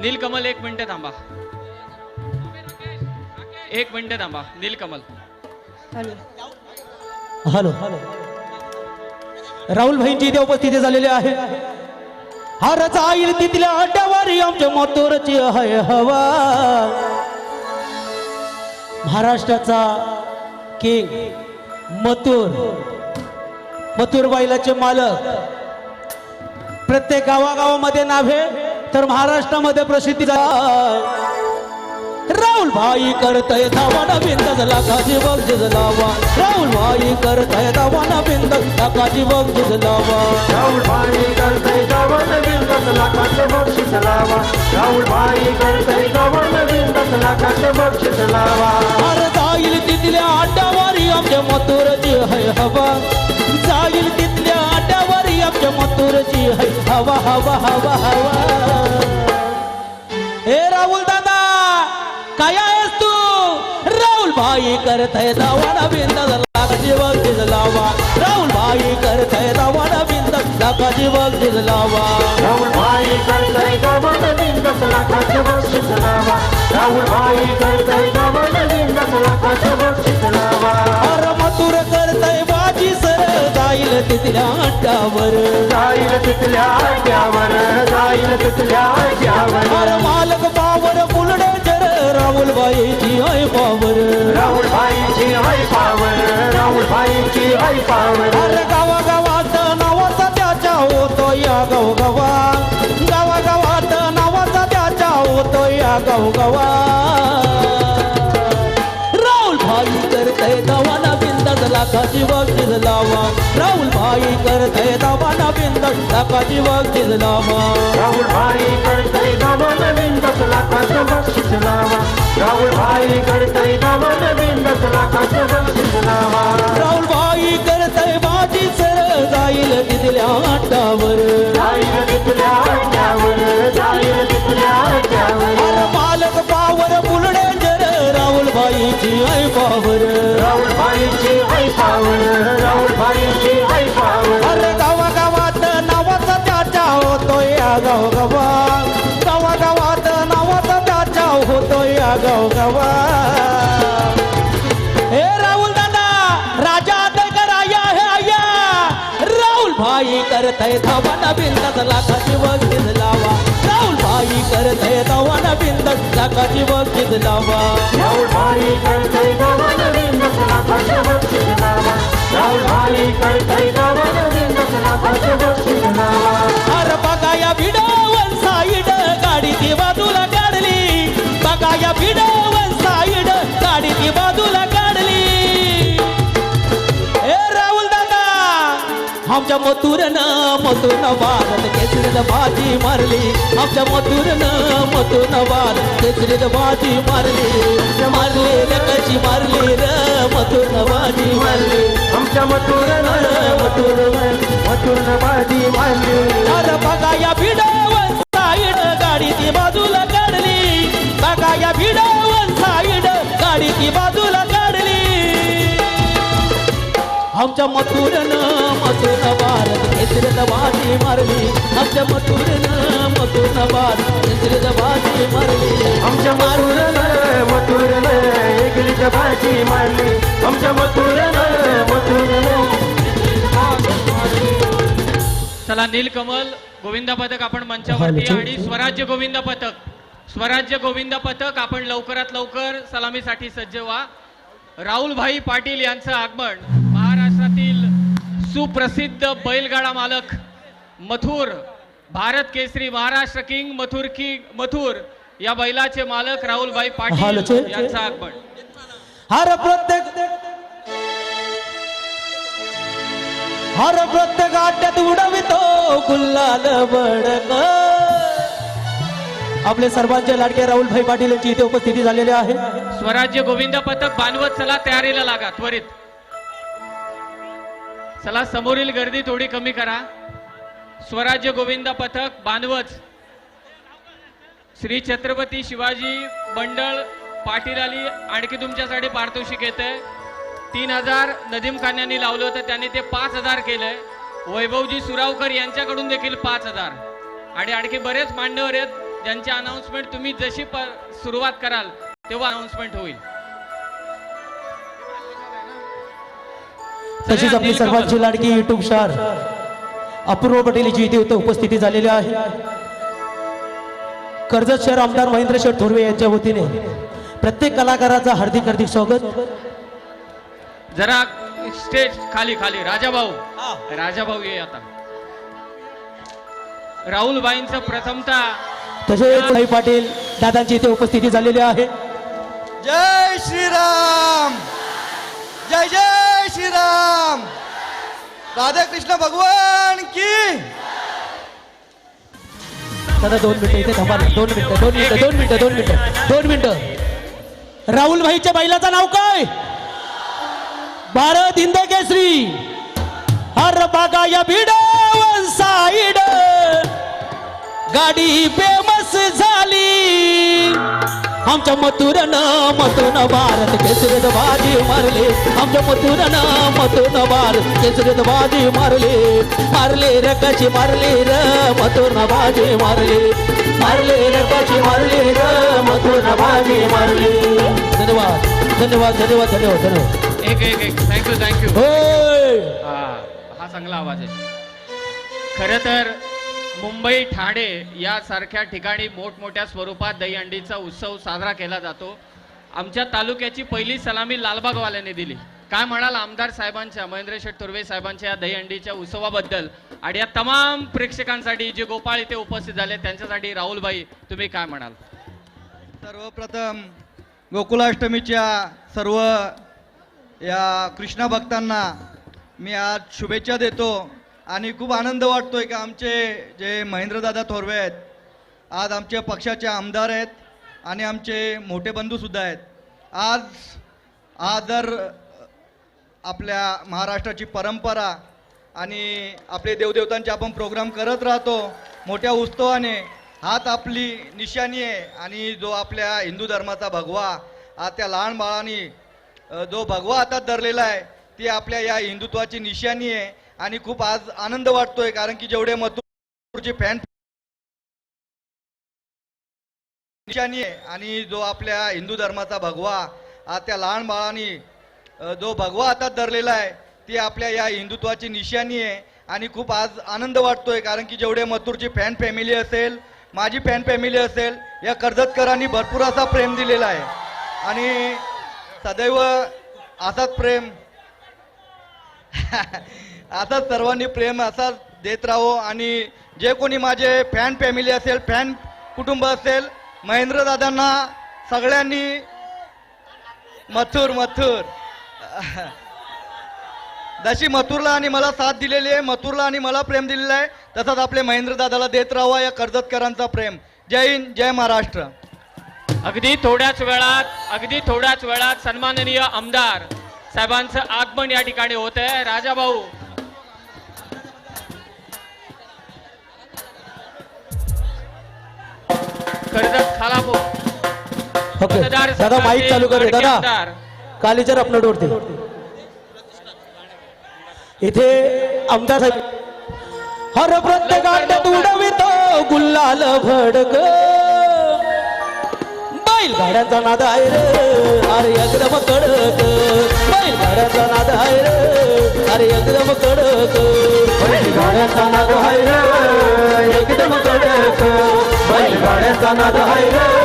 नीलकमल एक मिनिट थांबा. एक मिनिट थांबा नीलकमल. हॅलो. राहुल भाईंची इथे उपस्थिती झालेली आहे. हर जाईल तिथल्या अड्ड्यावर आमच्या मथुरची हय हवा. महाराष्ट्राचा किंग मथुर. मथुर बैलाचे मालक. प्रत्येक गावागावामध्ये नावे. तर महाराष्ट्रामध्ये प्रसिद्धी राहुल भाई करतय धावाना बिंदज लाखाची बक्षीस लावा राहुल भाई करतय धावाना बिंदज लाखाची बक्षीस लावा राहुल भाई करतय गवन बिंदस लाखाचे बक्षीस लावा राहुल भाई करतय गवन बिंदस लाखाचे बक्षीस लावा अर जाईल तिथल्या अड्ड्यावारी आमच्या मथुरची है हवा. जाईल तिथल्या अड्ड्यावारी आमच्या मथुरची है हवा हवा हवा हवा. करतय दावाना बिंदज लाखाची बक्षीस लावा. राहुल भाई करतय दावाना बिंदज लाखाची बक्षीस लावा. राहुल भाई करतय गवन बिंदस लाखाचे बक्षीस लावा. राहुल भाई करतय गवन बिंदस लाखाचे बक्षीस लावा. अर मथुर करतय बाजी सर जाईल तिथल्या अड्ड्यावर. जाईल तिथल्या आट्यावर जाईल तिथल्या आट्यावर अरे मालक पावर राहुल बाईची आई पावर. राहुल भाईची हाय पावर राहुल भाईची हाय पावर. अरे गावा गावात नावाचा त्याच्या होतो या गाव गावा गावा गावात नावाचा त्याच्या होतो या गाव गावा राहुल भाई करतय दवाना बिंदस लाखाची बक्षीस लावा. राहुल भाई करतय दवाना बिंदस लाखाची बक्षीस लावा. राहुल भाई राहुल भाई करतय गवन बिंदस लाखाचं बक्षीस करतय सर जाईल तिथल्या आटावर जाईल तिथल्या आट्यावर जाईल तिथल्या आट्यावर हे राहुल दादा राजा आया है आया. राहुल भाई करतय धावाना बिंदस लाखाची बक्षीस लावा. राहुल भाई करतय धावाना बिंदस लाखाची बक्षीस लावा. राहुल भाई करतय बिंदस लाखाचं लावा. राहुल भाई करतय गवन बिंदस लाखाचं बक्षीस लावा. अरे बघा या भिडवन साईड गाडी ती बाजूला काढली. बघा या आमच्या मथुरनं मथुरन भारत केसरीत बाजी मारली. आमच्या मथुरनं मथुरन भारत केसरीत बाजी मारली. मारली रे कशी मारली र मथुरन बाजी मारली. आमच्या मथुरन मथुर मथुरन बाजी मारली. अरे बघा या भिडावर साईड गाडी ती बाजूला काढली. बघा या भिडावर साईड गाडी ती बाजूला काढली. आमच्या मथुरनं मथुर भारत केसरीत बाजी मारली आमच्या मथुरनं मथुर भारत केसरीत बाजी मारली आमच्या मथुरन मथुरन एकलीच बाजी मारली आमच्या मथुरन मथुरन चला नीलकमल गोविंदा पथक आपण मंचावरती. आणि स्वराज्य गोविंदा पथक स्वराज्य गोविंदा पथक आपण लवकरात लवकर सलामीसाठी सज्ज व्हा. राहुलभाई पाटील यांचं आगमन. सुप्रसिद्ध बैलगाडा मालक मथुर भारत केसरी महाराष्ट्र किंग मथुर किंग मथुर या बैलाचे मालक राहुलभाई हॅलो, पाटील यांचं आगमन. हर प्रत्येक हर प्रत्येक आट्यात उडवितो गुल्लाल बडक. आपले सर्वांचे लाडके राहुलभाई पाटील यांची इथे उपस्थिती झालेली आहे. स्वराज्य गोविंद पथक बांधवत चला तयारीला लागा त्वरित. चला समोरील गर्दी थोडी कमी करा. स्वराज्य गोविंदा पथक बांधवच. श्री छत्रपती शिवाजी मंडळ पाटील आली आणखी तुमच्यासाठी पारितोषिक येत आहे तीन हजार नदीम खान यांनी लावलं होतं त्यांनी ते पाच हजार केलंय. वैभवजी सुरावकर यांच्याकडून देखील पाच हजार. आणि आणखी बरेच मान्यवर आहेत ज्यांची अनाउन्समेंट तुम्ही जशी सुरुवात कराल तेव्हा अनाउन्समेंट होईल. तशीच आपली सर्वांची लाडकी युट्यूब स्टार अपूर्व पटेलची इथे इथं उपस्थिती झालेली आहे. कर्जत शहर आमदार महेंद्र शेठ थोरवे यांच्या वतीने प्रत्येक कलाकाराचं हार्दिक हार्दिक स्वागत. जरा स्टेज खाली खाली. राजाभाऊ. राजाभाऊ ये आता. राहुलबाईंचं प्रथमतः तसेच साई पाटील दादांची इथे उपस्थिती झालेली आहे. जय श्रीराम. जय जय. श्रीराम। राधा कृष्ण भगवान की। दादा दोन मिनिटं इथे थांबा ना. दोन मिनिटं दोन मिनिटं दोन मिनिटं दोन मिनिटं दोन मिनिटं. राहुल भाईच्या बैलाचं नाव काय? भारत हिंद केसरी. हर बागा या भिड साईड. गाडी फेमस झाली. आमच्या मथुरन मथुन भारत केसरीत बाजी मारले. आमच्या मथुरन मथुन भारत केसरीत बाजी मारले. मारले र कशी मारले र मथुन बाजी मारले. मारले र कशी मारले र मथुन बाजी मारले. धन्यवाद धन्यवाद धन्यवाद धन्यवाद धन्यवाद. एक एक एक. थँक्यू थँक्यू हा हा चांगला आवाज आहे. खरं तर मुंबई ठाणे यासारख्या ठिकाणी मोठमोठ्या स्वरूपात दहीहंडीचा उत्सव साजरा केला जातो. आमच्या तालुक्याची पहिली सलामी लालबागवाल्याने दिली. काय म्हणाल आमदार साहेबांच्या महेंद्र शेठ तुर्वे साहेबांच्या या दहीहंडीच्या उत्सवाबद्दल? आणि या तमाम प्रेक्षकांसाठी जे गोपाळ इथे उपस्थित झाले त्यांच्यासाठी राहुलबाई तुम्ही काय म्हणाल? सर्वप्रथम गोकुलाष्टमीच्या सर्व या कृष्णा भक्तांना मी आज शुभेच्छा देतो. आणि खूप आनंद वाटतोय का आमचे जे महेंद्रदादा थोरवे आहेत आज आमच्या पक्षाचे आमदार आहेत आणि आमचे मोठे बंधूसुद्धा आहेत. आज आदर आपल्या महाराष्ट्राची परंपरा आणि आपले देवदेवतांचे आपण प्रोग्राम करत राहतो मोठ्या उत्सवाने हात आपली निशाणी आहे आणि जो आपल्या हिंदू धर्माचा भगवा हा त्या लहान बाळांनी जो भगवा हातात धरलेला आहे ती आपल्या या हिंदुत्वाची निशाणी आहे. आणि खूप आज आनंद वाटतोय कारण की जेवढे मथुरचे फॅन निशाणी आहे आणि जो आपल्या हिंदू धर्माचा भगवा त्या लहान बाळाने जो भगवा हातात धरलेला आहे ती आपल्या या हिंदुत्वाची निशाणी आहे आणि खूप आज आनंद वाटतोय कारण की जेवढे मथुरची फॅन फॅमिली असेल माझी फॅन फॅमिली असेल या कर्जतकरांनी भरपूर असा प्रेम दिलेला आहे. आणि सदैव असाच प्रेम. असाच सर्वांनी प्रेम असाच देत राहो आणि जे कोणी माझे फॅन फॅमिली असेल फॅन कुटुंब असेल महेंद्र दादांना सगळ्यांनी मथुर मथुर. जशी मथुरला आणि मला साथ दिलेली आहे मथुरला आणि मला प्रेम दिलेलं आहे तसंच आपले महेंद्र दादाला देत राहावा या कर्जतकरांचा प्रेम. जय हिंद जय महाराष्ट्र. अगदी थोड्याच वेळात अगदी थोड्याच वेळात सन्माननीय आमदार साहेबांचं आगमन या ठिकाणी होत आहे राजाभाऊ कर्जत खालापूर ओके. दादा माईक चालू कर दादा. कालीचर अपलोड वरती. इथे आमदार साहेब. हर प्रत्येक आट्यात उडवितो गुल्लाल भडक. बैल गाड्यांचा नाद आहे रे अरे एकदम कडक. बैल गाड्यांचा नाद आहे रे अरे एकदम कडक कडक. बैलगाड्याचा नाद हाय रे एकदम कडक